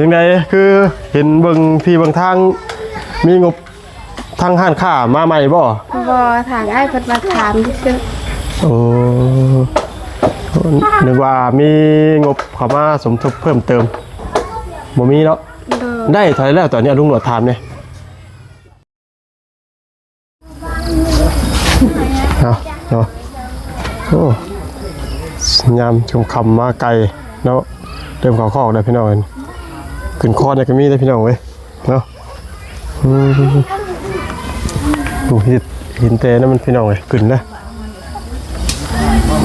ยังไงคือเห็นเบิ่งพี่เบิ่งทางมีงบทางห้านค้ามาใหม่บ่บอทางไอ้เพิ่นมาถามซื่อโอ้นึกว่ามีงบเข้ามาสมทบเพิ่มเติมบ่มีเนาะๆเด้อได้เท่าไหร่แล้วตอนนี้ลุงหนวดถามเนี่ยเอาเนาะโอ้ยามชมคำมาไกลเนาะเริ่มเขอคอกได้พี่น้องเอ้ย ขึ้นคอได้ก็มีได้พี่น้องเว้ยเนาะดูหินหินเตนั่นมันพี่น้องเว้ยขึ้นนะ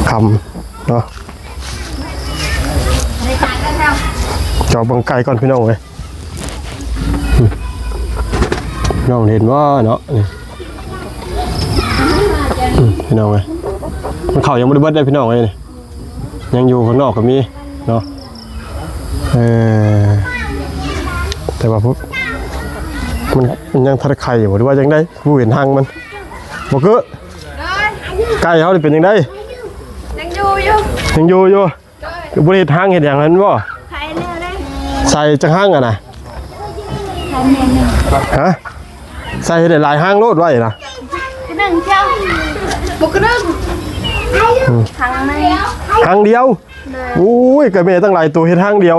คำเนาะจอบังไกลก่อนพี่น้องเว้ยน้องเห็นว่าเนาะนี่พี่น้องไงมันเข่ายังไม่ได้เบิดได้พี่น้องไงนี่ยังอยู่ข้างนอกก็มีเนาะเออ แต่ว่าพวกมันมันยังทัดไข่อยู่หรือว่ายังได้ผู้เห็นทางมันบอกเกอไก่เขาได้เป็นยังไงยังอยู่อยู่ยังอยู่อยู่คือบริเห็นทางเห็นอย่างนั้นบ่ใครแน่ได้ใส่จังห้างอะนะใครแน่หนึ่งฮะใส่ได้หลายห้างโลดไว้นะหนึ่งเจ้าบุกหนึ่งทางในห้างเดียวเลยอุ้ยกระเมตั้งหลายตัวเห็นห้างเดียว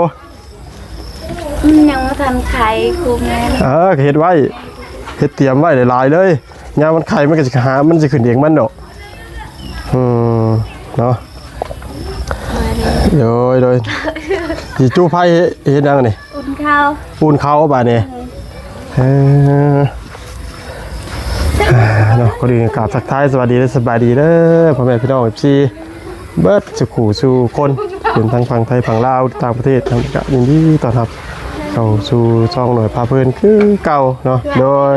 มันยังไม่ทันไข่คุมแม่เออก็เฮ็ดไว้เฮ็ดเตรียมไว้หลายๆเลยยามมันไข่มันก็สิหา มันสิขึ้นเองมันดอกอืมเนาะโดยโดยสิจู้ไผเฮ็ดหยังนี่อุ่นข้าวปูนเขาบาดนี้เอออ่าเนาะก็ดีกราบทักทายสวัสดีและสบายดีเด้อพ่อแม่พี่น้อง FC เบิดสุขูสู่คนเป็นทั้งฝั่งไทยฝั่งลาวต่างประเทศทั้งกะยินดีต้อนรับ เข้าสู่ช่องหน่วยพาเพลินคือเก่าเนาะโดย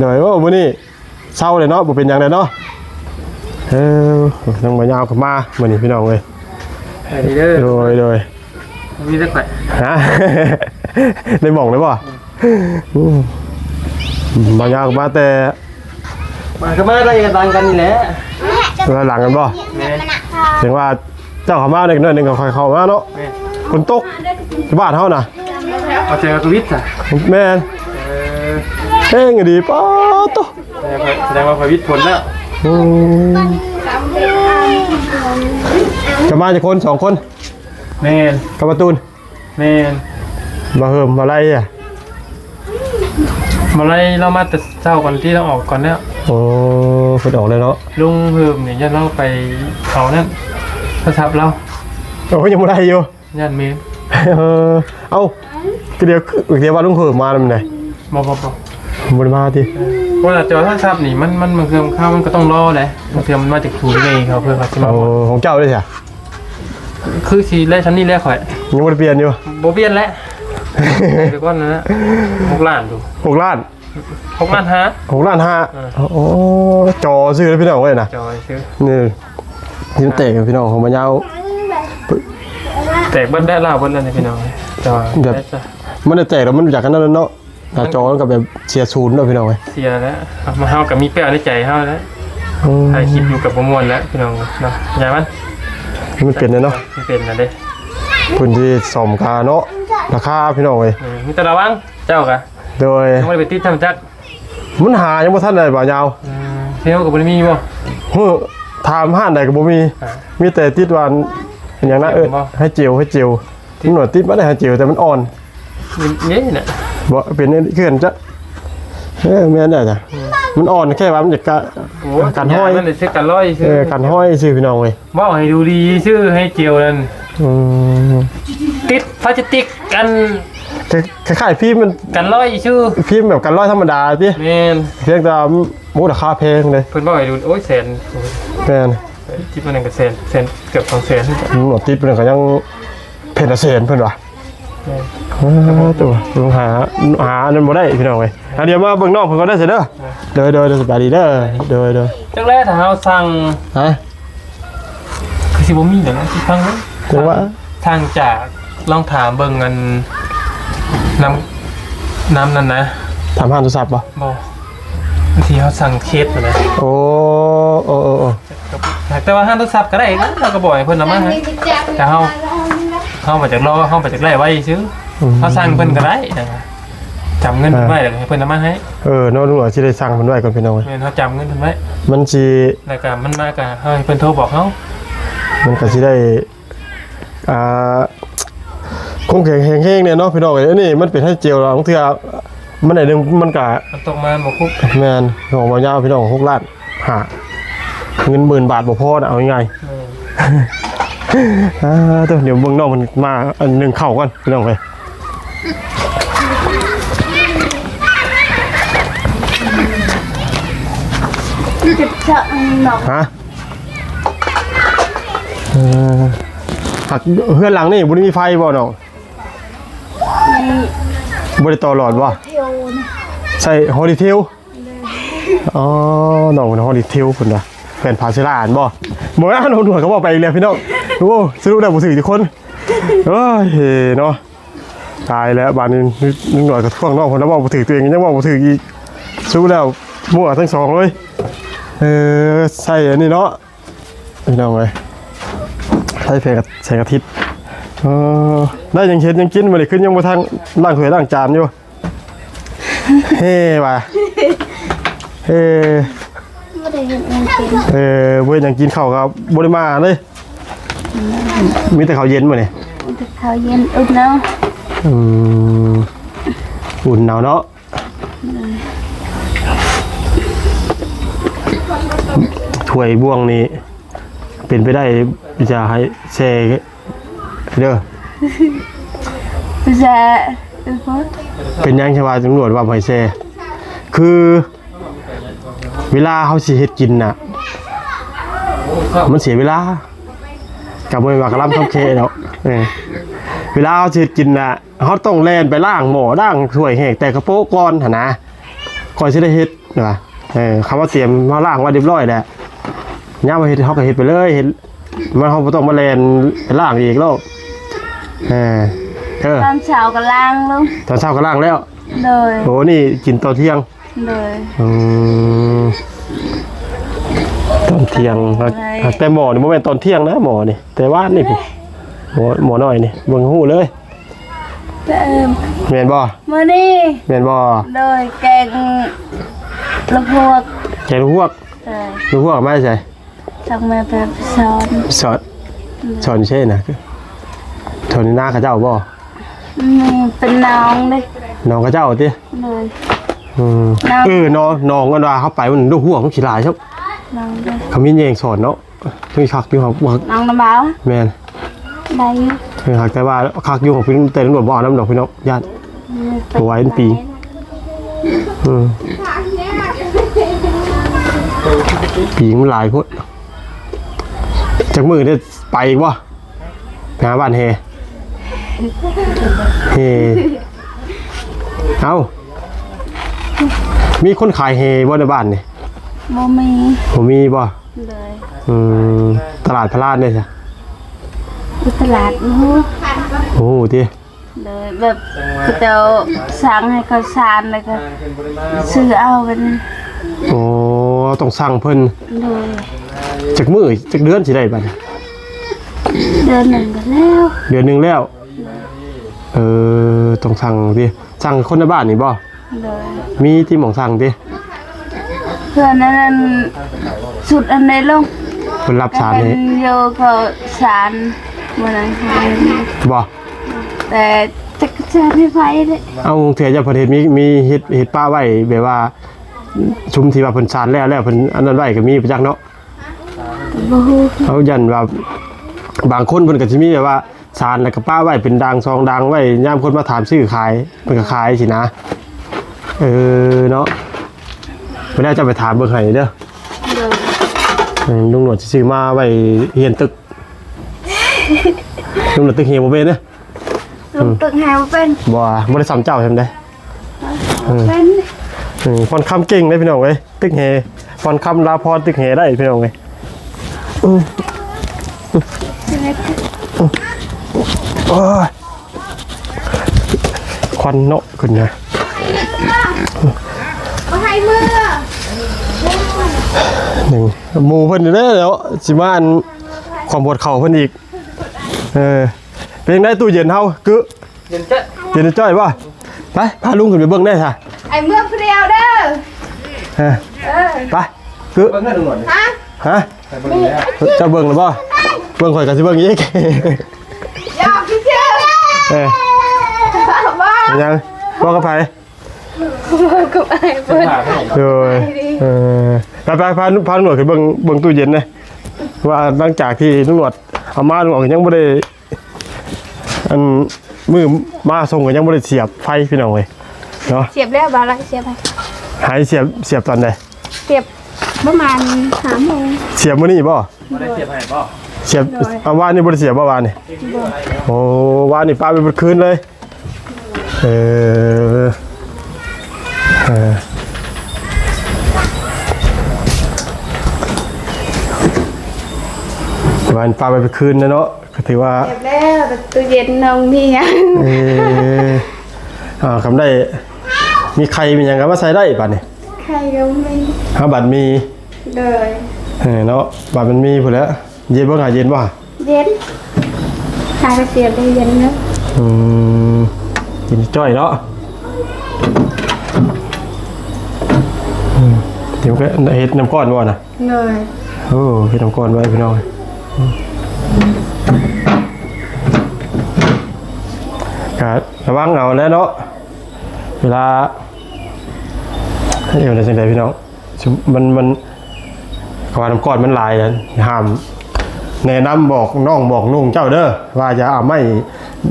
โดยว่ามื้อนี้เศร้าเลยเนาะบ่เป็นหยังเลยเนาะเออนังมายาวกับมามื้อนี้พี่น้องเอ้ยไอ้เด้อโดยโดยมีแต่ข่อยฮะ ได้หม่องเลยบ่อืมมายาวกับมาแต่มาก็มาได้กันดังกันนี่แหละเวลาหลังกันบ่แม่เสียงว่าเจ้าเข้ามาหนึ่งหน่อยหนึงก็ค่อยเข้ามาเนาะแม่ฝนตกที่บ้านเฮาน่ะ เอาเจอกับวิทย์อะแม่นเออเฮ้งดีป๊อดโตแสดงว่าข่อยวิทย์ผลแล้วอืมจะมาจากคนสองคนแม่นกับประตูนแม่นมาเหิมมาไล่อะมาไล่เรามาแต่เช้าก่อนที่เราออกก่อนแล้วโอ้ฝนออกเลยเนาะลุงเพิ่มเนี่ยยันเราไปเขานั่นโทรศัพท์เราโอ้ยยังไม่ได้อยู่ยันเมนเออเอ้า ก็เดี๋ยวเดี๋ยวว่าลุงเหิมมาแล้วมันไหนบอบอบอบนมาทีเพราะว่าจอโทรศัพท์นี่มันมันมันเครื่องเข้ามันก็ต้องรอแหละมันเครื่องมันมาจากทูนไงเขาเพื่อเขาจะมาโอ้ของเจ้าด้วยใช่คือสีแรกชั้นนี้แรกข่อยยังไม่ได้เปลี่ยนอยู่โบเบียนแล้วเดี๋ยวก่อนนะหกล้านดูหกล้านหกล้านฮะ หกล้านห้าเออโอ้จอซื้อแล้วพี่น้องไว้นะจอยซื้อนี่ยิ้มเตะกับพี่น้องของมันยาว แตกเบิ้ลได้ลาวเบิ้ลแล้วเนี่ยพี่น้องจอยแบบ ได้จ้ะ มันจะแตกแล้วมันจากกันนั่นแล้วเนาะหน้าจอมันกับแบบเชียร์ศูนย์เนาะพี่น้องไว้เสียแล้วเอามาเฮากับมีเปรี้ยวในใจเฮาแล้วอืมถ่ายคลิปอยู่กับประมวลแล้วพี่น้องเนาะอย่ามันมันเปลี่ยนเลยเนาะไม่เป็นนะเด้พื้นที่สมคาเนาะราคาพี่น้องเว้ยเออมีแต่ระวังเจ้ากะโดยยังไม่ได้ไปติดทำจักรมันหายังบ่ทันได้บ่ยาวอืมเที่ยวกับบ่ได้มีบ่เฮ้อถามห้านใดก็บ่มีอ่ามีแต่ติดวันเป็นอย่างนั้นเออเจ็บบ่ให้เจียวให้เจียวที่หนวดติดมาได้ให้เจียวแต่มันอ่อน นี่นี่น่ะบ่เป็นนี่คือกันจะเออแม่นได้จ้ะมันอ่อนแค่ว่ามันจะกะโอ้กันห้อยมันได้ซื้อกันร้อยเอซื้ออกันห้อยซื่อพี่น้องเว้ยบ่ให้ดูดีชื่อให้เจียวนั่นอืมติดพลาสติกกันคล้ายๆพี่มันกันร้อยชื่อพี่แบบกันร้อยธรรมดาติแม่นเพียงแต่มูราคาแพงเลยเพิ่นบ่ให้ดูโอ้ยแสนโอ้ยแม่นที่มันนนก็แสนแสนเกือบ2แสนหนวดติดเพิ่นก็ยังเพนละเซนเพิ่นว่ะแม่นอ้าว ตัวลงหาหาอันนั้นบ่ได้พี่น้องเว้ยอันเดี๋ยวมาเบิ่งน้องเพิ่นก็ได้เสร็จเด้อเด้อเด้อเด้อสบายดีเด้อเด้อเด้อจักแรกถ้าเฮาสั่งฮะคือสิบ่มีเดี๋ยวนะที่ฟังนะจังว่าทางจากลองถามเบิ่งกันน้ำน้ำนั่นนะถามหาโทรศัพท์บ่บ่บางทีเขาสั่งเคสมาเลยโอ้โอ้โอ้โอ้แต่ว่าห้างโทรศัพท์ก็ได้นะเราก็บอกให้เพิ่นนำมาให้แต่เฮา เฮามาจากรอเฮามาจากไล่ไว้ซื้ออเขาสั่งเพิ่นก็ได้นะครับจำเงินเพิ่นไว้แล้วให้เพิ่นเอามาให้เออเนาะลุงหน่อยสิได้สั่งมันไว้ก่อนพี่น้องเอ้ยแม่นเขาจำเงินเพิ่นไว้มันสิแล้วก็มันมาก็ให้เพิ่นโทรบอกเขามันก็สิได้อ่าคงแข็งแห้งๆเนี่ยเนาะพี่น้องเอ้ยอันนี้มันเป็นให้เจียวแล้วบางเทื่อมันได้หนึงมันก็มันตกมาบ่คุกแม่นของบ่ยาวพี่น้อง6ล้านหาเงินหมื่นบาทบ่พอน่ะเอาง่ายๆแม่นอ่าตัว เดี๋ยวเบิ่งน้องมันมาอันหนึ่งเข่าก่อนพี่น้องไปจะเจาะหนอกฮะเออหักเฮือนหลังนี่บุญมีไฟบ่น้องมีบริต่อหลอดบ่เที่ยวนะใส่ฮอลิเทลอ๋อน้องมันฮอลิเทลพุ่นน่ะแฟนพาเซล่าอ่านบ่บ่อ่านหนวดเขาบอกไปอีกแล้วพี่น้อง โอ้สรุปได้บ่ถือทุกคนเอ้ยเนาะตายแล้วบ้านนี้นึกหน่อยก็ท่วงน้องคนนั้นบอกบ่ถือตัวเองยังบอกบ่ถืออีกสู้แล้วมั่วทั้งสองเลยเออใส่อันนี้เนาะพี่น้องเลยใส่เพลงใส่กระทิดเออได้ยังเห็นยังกินมาเลยขึ้นยังมาทางล่างถ้วยล่างจานอยู่เฮ้ว่ะเฮ้ไม่ได้เห็นยังกินเออเว้ยยังกินข้าวกับบริมาเลย มีแต่ข้าวเย็นมาเนี่ยแต่ข้าวเย็นอุ่นเนาะอืมอุ่นหนาวเนาะถ้วยบ่วงนี่เป็นไปได้จะให้แช่เด้อจะเออพอเป็นยังใช่ว่าตำรวจว่าไผแซ่คือ เวลาเขาสิเฮ็ดกินน่ะ มันเสียเวลา กับบ่ว่ากระลำคำเคเนาะเออเวลาเขาสิเฮ็ดกินน่ะเขาต้องแล่นไปล้างหม้อล้างถ้วยแห้งแต่กระโปะก่อนหั่นนะก่อนสิได้เฮ็ดนะเออคำว่าเตรียมมาล้างไว้เรียบร้อยแล้วย่ามมาเฮ็ดเขาก็เฮ็ดไปเลยเฮ็ดมันเขาบ่ต้องมาแล่นไปล้างอีกแล้วเออเออตอนเช้าก็ล้างลูกตอนเช้าก็ล้างแล้วเลยโหนี่กินตอนเที่ยงเลยอืม ตอนเที่ยงครับแต่หมอนี่โมเป็นตอนเที่ยงนะหมอนี่แต่ว่านี่ผมหมอหมอน้อยนี่เบิ่งหูเลยแต่เออแม่นบ่มื่อนี้แม่นบ่เลยแกงลูกพวกแกลูกพวกเลยลูกพวกมาใส่ทำมาแบบสอนสอนสอนใช่นะสอนหน้าเขาเจ้าบ่นี่เป็นน้องเลยน้องเขาเจ้าติ เลย อืมน้อง เออน้องน้องกันว่าเขาไปมันลูกหัวมันขี้หลายครับ น้องเลยเขามีแยงสอนเนาะถึงคักอยู่ครับว่าน้องน้ำบ้าวแม่นได้อยู่ถึงคักแต่ว่าคักอยู่ของพี่แต่ตำรวจบ่เอาน้ำดอกพี่น้องญาติเอาไว้เป็นปีอืมผีมันหลายคนจากมือเนี่ยไปอีกวะไปหาบ้านเฮเฮเอามีคนขายเฮบ่ในบ้านนี่ บ่มีผมมีบ่เลยอืมตลาดพลาดเนี่ยจ้ะอยู่ตลาดนู้นโอ้โหทีเลยแบบเขาจะสั่งให้เขาสานแล้วก็ซื้อเอาเป็นโอ้ต้องสั่งเพิ่นเลยจากมือจากเดือนสิได้บัดนี้เดือนหนึ่งก็แล้วเดือนหนึงแล้ว เออต้องสั่งดิสั่งคนในบ้านนี่บ่เลยมีที่หมองสั่งดิ เพื่อนนั้นสุดอันไหนลงเพิ่นรับสารเป็นี้นโยเขาสารเมื่อนั้นค่ะบ่แต่จะกระจายไม่ไปเลยเอาเถื่อจะประเทศมีมีเฮ็ดเฮ็ดป้าไว้แบบว่า ชุมที่ว่าเพิ่นสารแล้วแล้วเพิ่นอันนั้นไว้ก็มีประจักษ์เนาะบูฮูเอายันว่าบางคนเพิ่นก็สิมีแบบว่าสารแล้วก็ป้าไว้เป็นดังซองดังไว้ยามคนมาถามซื้อขายเพิ่นก็ขายสินะ เออเนาะ ไม่ได้จะไปถามเบิ่งให้เด้อเลยเออลุงหนวดสิซื้อมาไว้เฮียนตึกลุงหนวดตึกเฮียบ่เป็นเด้อลงตึกแหวเป็นบ่บ่ได้สำเจ้าใช่ไหมเด้อเป็นอืมฟอนคำเก่งเลยพี่น้องเว้ยตึกเฮฟอนคำลาพรตึกเฮได้พี่น้องเว้ยอืมโอ้ยควันเนาะขึ้นนะ มาให้มือ หนึ่งหมูเพิ่นอยู่เด้อแล้วสิมาอันความปวดเข่าเพิ่นอีก เออเป็นจั่งได้ตู้เย็นเฮาคือเย็นจะอะไรเจนจ้อยป่ะไปพาลุงขึ้นไปเบิ่งได้ค่ะไอ้เมื่อเพรียวเด้อฮะเออไปคือเบิ่งให้ดูหน่อยฮะฮะเบิ่งแล้วเจะเบิ่งหรือป่ะเบิ่งข่อยกับสิเบิ่งอีกอยากพี่เชื่อเอ้ยบ้าเป็นยังบอกกับไผกับไอ้เพื่อนผ่าให้โดยเออ ไปไปพาพาหนวดขึ้นเบิ่งเบิ่งตู้เย็นนะว่าหลังจากที่ตำรวจเอามาตำรวจก็ยังบ่ได้อันมือมาส่งก็ยังบ่ได้เสียบไฟพี่น้องเว้ยเนาะเสียบแล้วบาละเสียบไปหายเสียบเสียบตอนใดเสียบประมาณสามโมงเสียบมื้อนี้บ่บ่ได้เสียบให้บ่เสียบเอาวานนี่บ่ได้เสียบบ่วานนี่โอ้วานนี่ป้าไปเบิดคืนเลยเออเออ วานป้าไปเบิดคืนนะเนาะก็ถือว่าเสียบแล้วแต่ตู้เย็นน้องนี่ยังเอออ่าคำได้ มีใครมีหยังก็มาใส่ได้บัดนี่ใครก็ไม่ถ้าบัดมีเลยเออเนาะบัดมันมีพุ่นแหล้วเย็นบ่หาเย็นบ่เย็นใครก็เสียบได้เย็นเนอะอืมกินจ้อยเนาะอืมเดี๋ยวก็เฮ็ดน้ำก้อนบ่น่ะเลยโอ้เฮ็ดน้ำก้อนไว้พี่น้องอืม ก็ระวังเอาแล้วเนาะ เวลาเดี๋ยวนะจังไดพี่น้องชุมันมันกว่าน้ำก้อนมันหลายนะห้ามแนะนำบอกน้องบอกนุ่งเจ้าเด้อว่าอย่าเอาไม่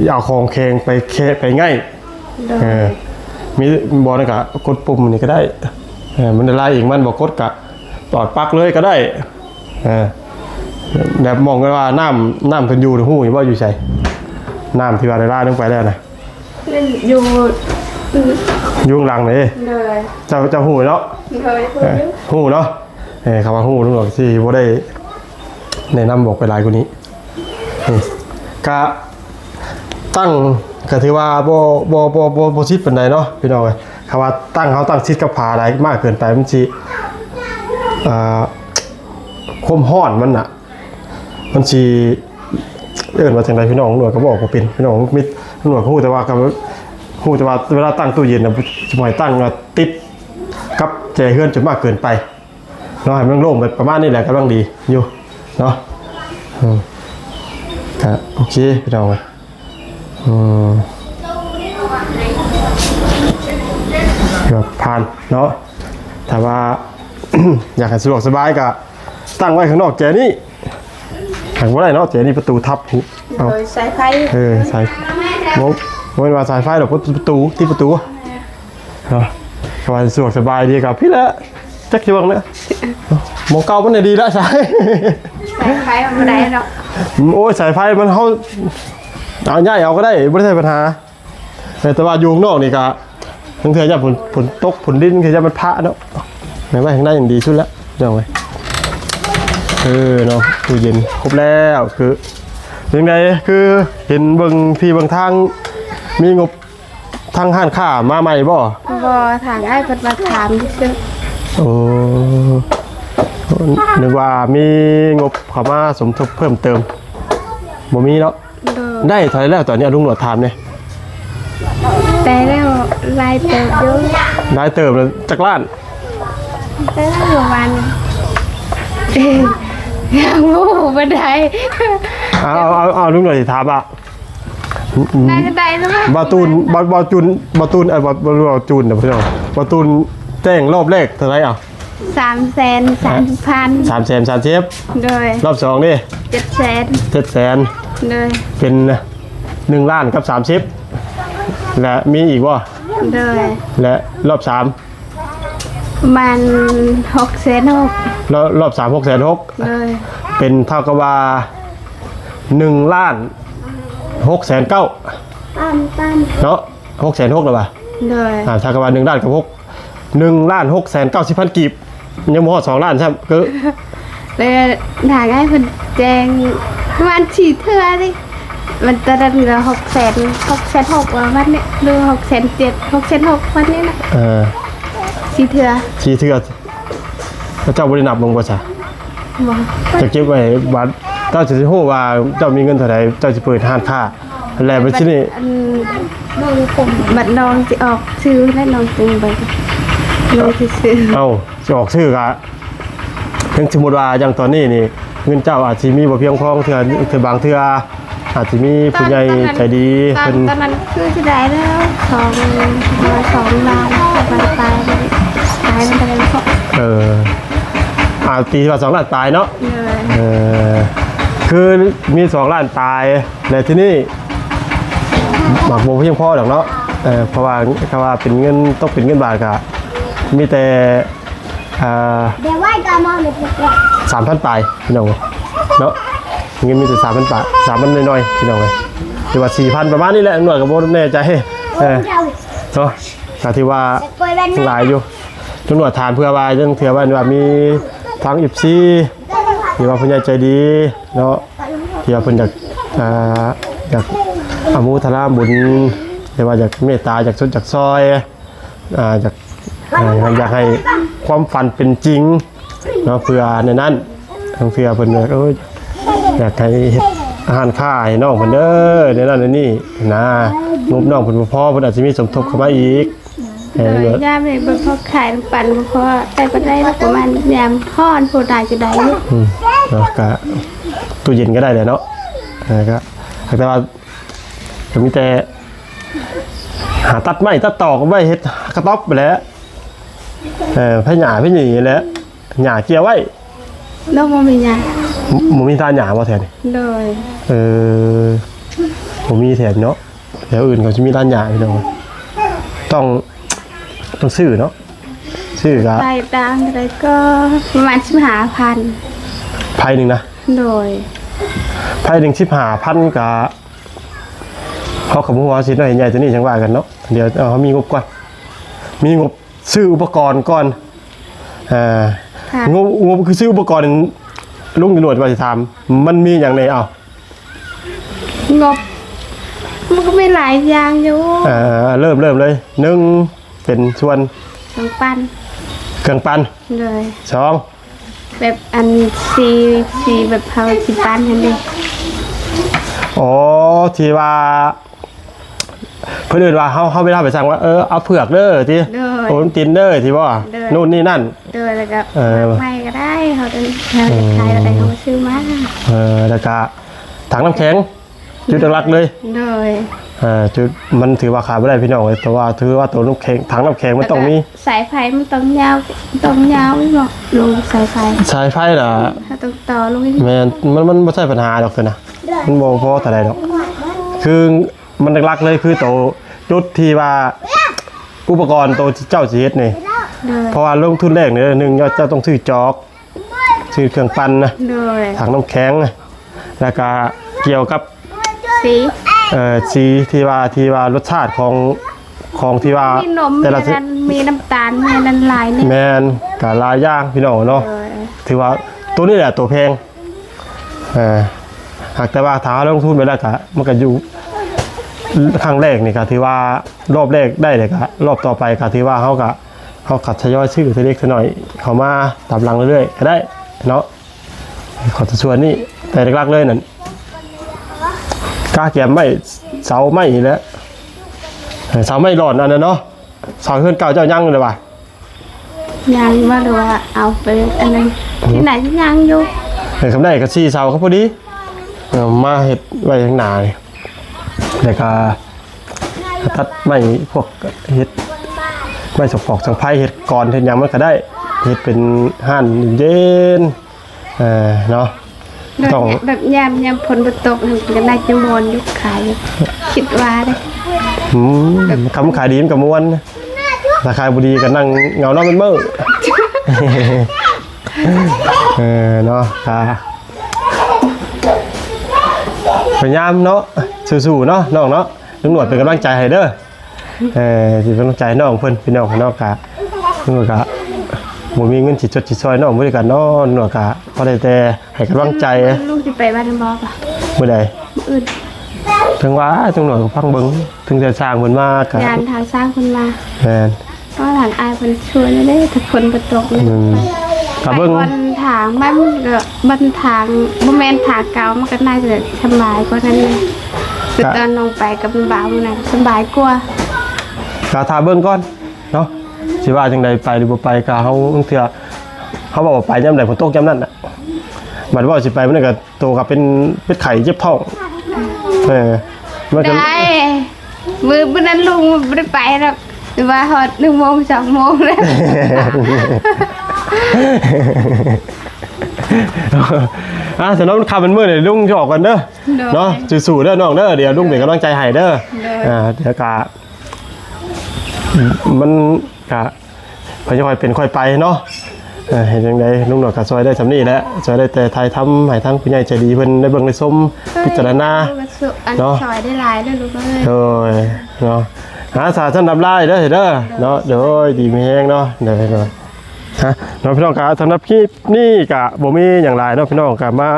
เอาของแข็งไปเคไปง่ายเลเอยอมีบอลกะกดปุ่มนี่ก็ได้เออมันอะไรอีกมันบอกกดกะตอดปลักเลยก็ได้เออ แบบมองกันว่าน้ำน้ำเป็นอยู่ในหูอยู่ว่าอยู่ใส่น้ำที่ว่าได้ล่าลงไปแล้วนะเล่นอยู่อยุ่ข้างหลังเลยเลยเจ้าเจ้าหูเนาะเลยพูดเออหูเนาะเออคำว่าหูต้องบอกที่ว่าได้แนะนำบอกไปหลายกว่านี้นี่กะตั้งก็ถือว่าบ่บ่บ่บ่บ่ชิดปานใดเนาะพี่น้องเอ้ยคำว่าตั้งเขาตั้งชิดกับผาอะไรมากเกินไปมันสิอ่าความร้อนมันน่ะ มันสิเอิ้นว่าจังไดพี่น้องหน่วยก็บอกว่าเป็นพี่น้องมิดหน่วยก็ฮู้แต่ว่ากับฮู้แต่ว่าเวลาตั้งตู้เย็นน่ะสมัยตั้งติดกับใจเฮือนจนมากเกินไปเนาะให้มันโล่งไปประมาณนี้แหละกำลังดีอยู่เนาะอืมก็โอเคพี่น้องอ้ยอืมก็ผ่านเนาะถ้าว่า อยากให้สะดวกสบายก็ตั้งไว้ข้างนอกแจนี่ ทางว่าได้เนาะแจนี่ประตูทับหูเอาโดยสายไฟเออสายโมโมเป็นว่าสายไฟหรอกประตูที่ประตูเนาะสบายสะดวกสบายดีกับพี่แหละจักชิวังเนี่ยหมองเก่ามันเนี่ยดีแล้วใช่สายไฟมันได้เนาะโอ้ยสายไฟมันเขาเอาง่ายเอาก็ได้ไม่ได้ปัญหาแต่ว่าอยู่ข้างนอกนี่ก็ทั้งเถื่อจะผลผลตกผลดินคือจะมันพระเนาะไหนว่าข้างในอย่างดีชุดแล้วเดี๋ยวไว้ เออเนาะตู้เย็นครบแล้วคือยังไงคือเห็นเบิ่งที่เบิ่งทางมีงบทางห้านค้ามาใหม่บ่บอถางไอ้เพิ่นมาถามซื่อโอ้นึกว่ามีงบเข้ามาสมทบเพิ่มเติมบ่มีเนาะโดยได้เท่าไหรแล้วตอนนี้ลุงหนวดถามเนี่ยแต่แล้วลายเติบอยู่ได้เติมแล้วจักล้านแต่แล้วประมาณเอ้ยยังบ่บ่ได้เอาเอาเอาเอาลุงหนวดสิถามอะได้ก็ได้แล้วมั้งบาตูนบาบาจูนบาตูนเออบาบาบาจูนเดี๋ยวพี่น้องบาตูนแจ้งรอบแรกเท่าไหรอะสามแสนสามพันสามแสนสามเชฟโดยรอบสองนี่เจ็ดแสนเจ็ดแสนโดยเป็นหนึ่งล้านกับสามเชฟและมีอีกว่าโดยและรอบสามประ มาณหกแสนหกรอบรอบสามหกแสนหกโดยเป็นเท่ากับว่าหนึ่งล้านหกแสนเก้าตั้มตั้มเนาะหกแสนหกแล้วป่ะโดยอ่าเท่ากับว่าหนึ่งล้านกับหกหนึ่งล้านหกแสนเก้าสิบพันกีบยังมหอดสองล้านใช่ไหมก็เลยถางให้เพิ่นแจงประมาณสี่เทื่อดิมันตอนนั้นเหลือหกแสนหกแสนหกว่าวันเนี้ยหรือหกแสนเจ็ดหกแสนหกวันนี้นะเออ สี่เทื่อชีเทือพระเจ้าบริณับลงภาษาบอกจะเก็บไว้บัตรเจ้าจะหู้ว่าเจ้ามีเงินเท่าไหร่เจ้าจะเปิดห้านค้าแล้วไปที่นี่อันน้องผมบัดน้องสิออกชื่อและน้องตึงไปน้องสิซื้อเอ้าจะออกชื่อกะถึงสมมุติว่าอย่างตอนนี้นี่เงินเจ้าอาจสิมีบ่เพียงพอเทื่อเทื่อบางเทื่ออาจสิมีผู้ใหญ่ใจดีตอนเพิ่นตอนนั้นคือจะได้แล้วสองร้อยสองล้านไปตายเลยตายมันไปเลยเพราะเอออาตีว่าสองล้านตายเนาะเลยเออคือมีสองล้านตายในที่นี่หมักโมเพียงพอหรอกเนาะเออเพราะว่าคำว่าเป็นเงินต้องเป็นเงินบาทกะมีแต่อ่าเดี๋ยวไหว้กามองเด็กสามพันปลายพี่น้องเอ้ยเนาะเงินมีแต่สามพันปลายสามพันน้อยๆพี่น้องเลยหรือว่าสี่พันประมาณนี้แหละหน่วยกับโบแน่ใจเออๆเราเนาะก็ที่ว่าปล่อยแว่นหลายอยู่ ตำรวจถามเพื่อว่าจังเถื่อว่าว่ามีทางอิบซีหรือว่าผู้ใหญ่ใจดีเนาะที่ว่าเพิ่นอยากอ่าอยากอามุทนาบุญหรือว่าอยากเมตตาอยากสุดจากซอยอ่าอยากอ่าอยากให้ความฝันเป็นจริงเนาะเพื่อในนั้นทางเพื่อเพิ่นาเอ้ยอยากให้อาหารค่าให้น้องเพิ่นเด้อในนั้นในนี่นะงบน้องเพิ่นบ่พอเพิ่นอาจจะมีสมทบเข้ามาอีก เลเนยอะย่ามเลยบนพอขายปั่นบ่พอแต่ก็ได้ประมาณยามข้อนผู้ตายจะได้ลูกอืมเนาะก็ตู้เย็นก็ได้เลยเนาะเออก็แต่ว่าก็มีแต่หาตัดไม้ตัดตอกไว้เฮ็ดกระต๊อบไปแหล้วเออพะหญ้าพะหยีแหล้วหญ้าเกี่ยวไว้น้องบ่มีหยังหมหมูมีตาหญ้าบ่แถวนี่เลยเออบ่มีแถวเนาะแถวอื่นเขาจะมีร้านหญ้าพี่น้องต้อง ต้องซื้อเนาะซื้อก็ตายตามอะไรก็ประมาณ15,000ไผหนึงนะโดยไพ่หนึ่งชิบหาพันกะเขาขบหัวสิหน่อยใหญ่ตัวนี้จังว่ากันเนาะเดี๋ยวเอาเขามีงบก่อน มีงบซื้ออุปกรณ์ก่อนอ่าค่ะงบงบคือซื้ออุปกรณ์ลุงตำรวจว่าจะทำมันมีอย่างไรเอางบมันก็ไม่หลายอย่างอยู่อ่าเริ่มเริ่มเลยหนึ่ง เป็นส่วนสองปันเครื่องปั้นเลยสองแบบอันสีสีแบบเฮาสิปันนั่นเองอ๋อที่ว่าเพื่อนเอนว่าเขาเขาไม่ได้ไปสั่งว่าเออเอาเผือกเด้อที่เลยโอนตินเด้อที่ว่าเด้อนู่นนี่นั่นเลยแล้วก็เออไม่ก็ได้เขาจะเขาจะขายอะไรเขาก็ซื้อมาเออแล้วก็ถังน้ำแข็งจุดหลักๆเลยเลยเออจุดมันถือว่าขาดไม่ได้พี่น้องเลยแต่ว่าถือว่าตัวน้ำแข็งถังน้ำแข็งมันต้องมีสายไฟมันต้องยาวต้องยาวอีกเนาะลงสายไฟสายไฟน่ะถ้าต้องต่อลงอีกแมนมันมันไม่ใช่ปัญหาหรอกเลยนะมันบ่พอแต่ใดหรอก คือมันหลักๆเลยคือตัวจุดที่ว่าอุปกรณ์ตัวที่เจ้าสิเฮ็ดนี่เลยเพราะว่าลงทุนแรกเนี่ยหนึ่งเจ้าต้องซื้อจอกซื้อเครื่องปั้นนะเลยถังน้ำแข็งนะแล้วก็เกี่ยวกับสี เอ่อสีที่ว่าที่ว่ารสชาติของของที่ว่ามีนมมีแต่ละสินั้นมีน้ำตาลมีนั้นลายเนี่ยแมนกับลายย่างพี่น้องเนาะ เลยถือว่าตัวนี้แหละตัวแพงเออหากแต่ว่าถ้าลงทุนไปแล้วก็มันก็อยู่ครั้งแรกนี่ก็ถือว่ารอบแรกได้เลยก็รอบต่อไปก็ถือว่าเขาก็เขาขัดทยอยชื่อทีเล็กทีหน่อยเขามาตามหลังเรื่อยๆก็ได้เนาะขอจะชวนนี่แต่หลักๆเลยนั่น กล้าเกียมไม่เสาไม่นี่แหล้วเสาไม่หลอนอันนั้นเนาะเสาเพื่อนเก่าเจ้ายั่งเลยว่ะยังว่าหรือว่าเอาไปอันนั้นที่ไหนที่ยังอยู่เห็นคำได้ก็ชี้เสาเขาพอดีเอามาเห็ดไว้ข้างหน้านี่แล้วก็ตัดไม้พวกเห็ดไม้สปอกสังไพ่เห็ดก่อนเห็ดหยังมันก็ได้เห็ดเป็นห่านเย็นเออเนาะ ต้อง แบบยามยามฝนบ่ตกมันก็น่าจะมวนอยุคขายอยู่คิดว่าได้อืมคำขายดีมันกับมวนราคาบุดีก็นั่งเหงานอกเป็นมือเออเนาะค่ะพยายามเนาะสู้ๆเนาะน้องเนาะลุงหนวดเป็นกำลังใจให้เด้อเออสิเป็นกำลังใจให้น้องเพิ่นพี่น้องของน้องกะลุงหนวดกะ บ่มีเงินสิชดสิซอยน้องบ่ได้กันเนาะหนวดกะพอได้แต่ให้กำลังใจลูกสิไปบ้านบ่ป่ะมื้อใดมื้ออื่นถึงว่าจังหน่อยก็ฟังเบิ่งถึงจะสร้างเพิ่นมากะงานทางสร้างคนมาแม่นเพราะหลังอายคนชวนได้ถ้าคนบ่ตกเลยอืมกะเบิ่งบนทางบ้านมันก็บนทางบ่แม่นทางเก่ามันก็น่าจะสบายกว่านั้นเลยคือตอนน้องไปกับบ่าวมันน่ะสบายกว่ากาทาเบิ่งก่อนเนาะ สิว่าจังใดไปหรือบ่ไปกาเฮาเทื่อเขาบอกว่าไปยามใดฝนตกยามนั้นน่ะบัดว่าสิไปมันนก็โตกับเป็นเป็นไข้เจ็บท้องเออมันก็ได้มือบันนั้นลุงไม่ได้ไปหรอกหรือว่าหอดหนึ่งโมงสองโมงแล้วอะสำหรับคำเป็นมื้อนี่ลุงจะออกกันเด้อเด้อเนาะสู้ๆเด้อน้องเด้อเดี๋ยวลุงเป็นกำลังใจให้เด้อเด้ออ่อ่าเดี๋ยวกะมัน กะค่อยๆเป็นค่อยไปเนาะเออเห็นจังไดลุงหนวดก็ซอยได้สำนี้แหละซอยได้แต่ถ่ายทำให้ทั้งผู้ใหญ่ใจดีเพิ่นได้เบิ่งได้ชมพิจารณาอันเนาะซอยได้หลายเลยลูกเอ้ยโดยเนาะหาสาท่านดำลายเด้อเด้อเนาะโดยดีมีแฮงเนาะเด้อเนาะฮะเนาะพี่น้องกะสำหรับคลิปนี้กะบ่มีอย่างไรเนาะพี่น้องกะมา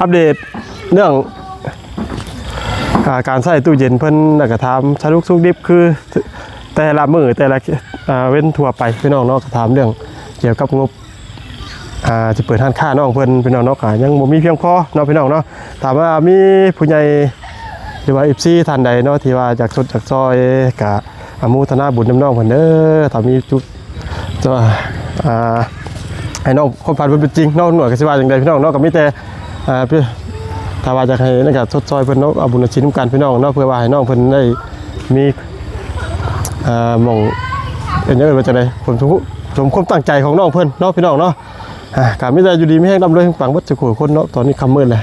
อัปเดตเรื่องอ่าการใส่ตู้เย็นเพิ่นแล้วก็ถามสรุกสุกดิบคือ แต่ละมือแต่ละเว้นทั่วไปพี่น้องเนาะก็ถามเรื่องเกี่ยวกับงบจะเปิดห้านค้าน้องเพิ่นพี่น้องเนาะก็ยังบ่มีเพียงพอเนาะพี่น้องเนาะถามว่ามีผู้ใหญ่หรือว่า FC ท่านใดเนาะที่ว่าอยากสดจากซอยก็อนุโมทนาบุญน้ำน้องเพิ่นเด้อถ้ามีจุดจะอ่าให้น้องคนเพิ่นเป็นจริงเนาะหน่วยก็สิว่าจังไดพี่น้องเนาะก็มีแต่อ่าพี่ถ้าว่าจะให้นั่นก็สดซอยเพิ่นเนาะเอาบุญชิ้นนำกันพี่น้องเนาะเพื่อว่าให้น้องเพิ่นได้มี อ่าหมองเอ็นยังไงว่าจากไดผมทุกสมความตั้งใจของน้องเพื่อนเนาะพี่น้องเนาะอะการไม่ได้อยู่ดีไม่แห้งดำเลยปังวัดสุขู่คนเนาะตอนนี้คำมืดเลย